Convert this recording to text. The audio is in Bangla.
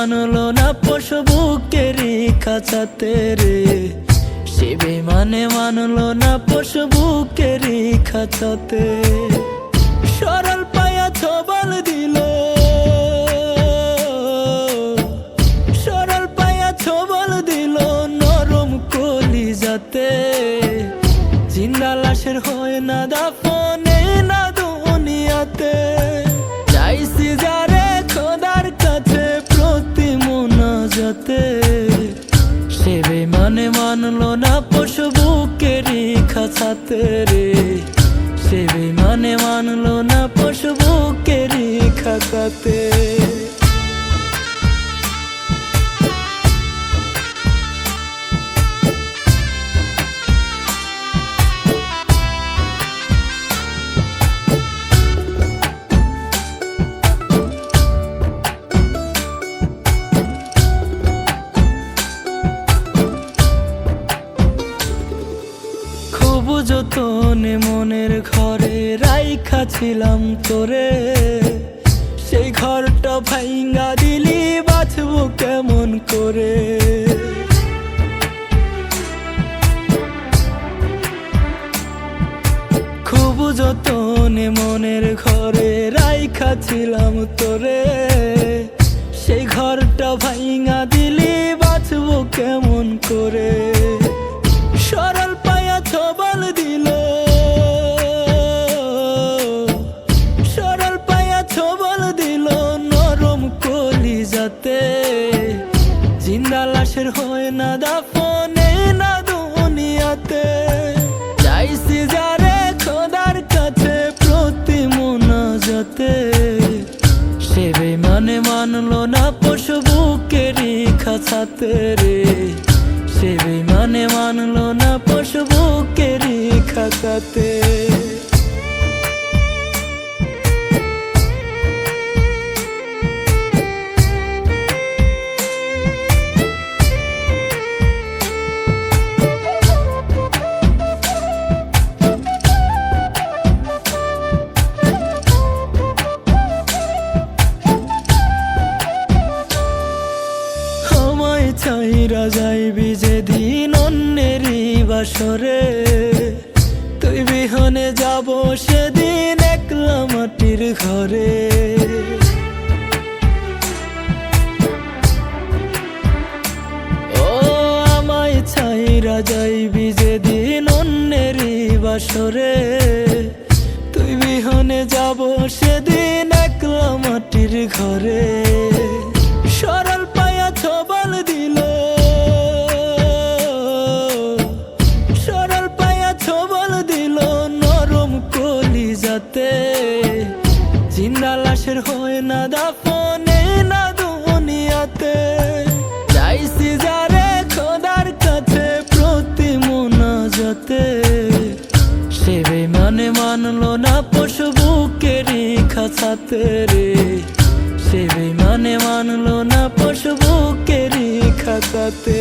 মানলো না পশু বুকেরই খাঁচাতে রে। সে বেমানে মানলো না পশু বুকেরই খাঁচাতে সে বেমানে মানলো না পশু বুকেরই খাতে রে। সে বেমানে মানলো না পশু বুকেরই খাঁচাতে যতনে মনের ঘরে রাইখা ছিলাম তোরে। সেই ঘরটা ভাইঙ্গা দিলি, বাঁচবো কেমন করে? খুব যতনে মনের ঘরে রাইখা ছিলাম তোরে। সেই ঘরটা ভাইঙ্গা দিলি, বাঁচবো কেমন করে? সে বেমানে মানলো না পশু বুকেরই খাঁচাতে রে। সে বেমানে মানলো না পশু বুকেরই খাঁচাতে বাসরে তুই বিহনে যাব সেদিন একলা মাটির ঘরে। ও আমায় চাইরা যাইবি যেদিন অন্যেরই বাসরে। তুই বিহনে যাব সেদিন একলা মাটির ঘরে। চাইছি যারে খোদার কাছে প্রতি যাতে সে বেমানে মানলো না পশু বুকেরই খাঁচাতে রে। সে বেমানে মানলো না পশু বুকেরই খাঁচাতে।